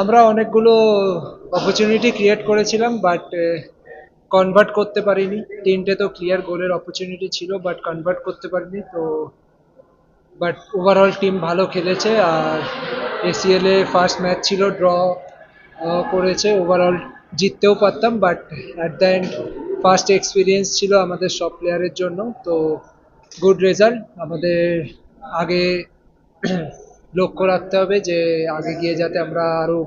আমরা অনেকগুলো opportunity create করেছিলাম বাট কনভার্ট করতে পারিনি। তিনটে তো ক্লিয়ার গোলের অপরচুনিটি ছিল বাট কনভার্ট করতে পারিনি, তো বাট ওভারঅল টিম ভালো খেলেছে, আর এসিএলে ফার্স্ট ম্যাচ ছিল ড্র করেছে ওভারঅল জিততেও পারতাম but at the end first experience ছিল আমাদের সব প্লেয়ারের জন্য, তো গুড রেজাল্ট আমাদের আগে লক্ষ্য রাখতে হবে যে আগে গিয়ে যাতে আমরা আরও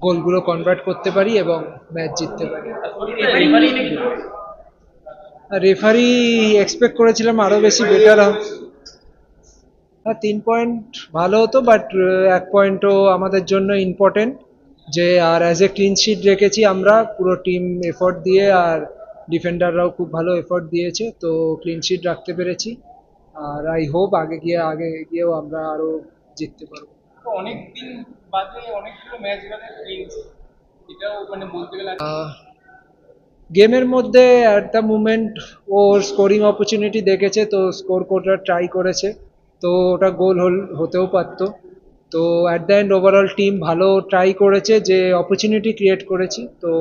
গোলগুলো কনভার্ট করতে পারি এবং ম্যাচ জিততে পারি। রেফারি এক্সপেক্ট করেছিলাম আরও বেশি বেটার হ্যাঁ তিন পয়েন্ট ভালো হতো বাট এক পয়েন্টও আমাদের জন্য ইম্পর্টেন্ট যে, আর অ্যাজ এ ক্লিন শিট রেখেছি আমরা, পুরো টিম এফোর্ট দিয়ে, আর ডিফেন্ডাররাও খুব ভালো এফোর্ট দিয়েছে, তো ক্লিন শিট রাখতে পেরেছি। আর আই হোপ আগে গিয়ে, আগে গিয়েও আমরা আরও জিততে পারব। অনেকদিন বাদে অনেকগুলো ম্যাচ এটাও মানে বলতে গেলে গেমের মধ্যে অ্যাট দ্য মুমেন্ট ওর স্কোরিং অপরচুনিটি দেখেছে তো স্কোর করার ট্রাই করেছে। তো ওটা গোল হল হতেও পারতো। তো at the end overall team ভালো ট্রাই করেছে যে অপরচুনিটি ক্রিয়েট করেছি। তো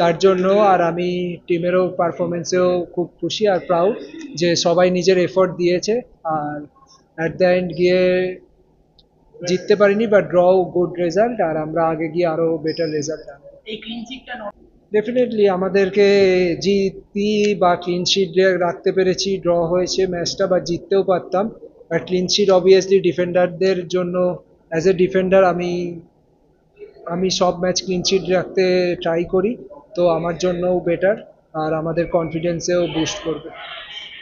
তার জন্য আর আমি টিমেরও পারফরমেন্সেও খুব খুশি আর প্রাউড যে সবাই নিজের এফোর্ট দিয়েছে। আর অ্যাট দ্য এন্ড গিয়ে জিততে পারিনি বাট ড্র গুড রেজাল্ট আর আমরা আগে গিয়ে আরও বেটার রেজাল্ট আনব। ডেফিনেটলি আমাদেরকে জিতি বা ক্লিনশিট রাখতে পেরেছি ড্র হয়েছে ম্যাচটা বা জিততেও পারতাম। বাট ক্লিনশিট অবভিয়াসলি ডিফেন্ডারদের জন্য অ্যাজ এ ডিফেন্ডার আমি আমি সব ম্যাচ ক্লিন শিট রাখতে ট্রাই করি তো আমার জন্যও বেটার আর আমাদের কনফিডেন্সেও বুস্ট করবে।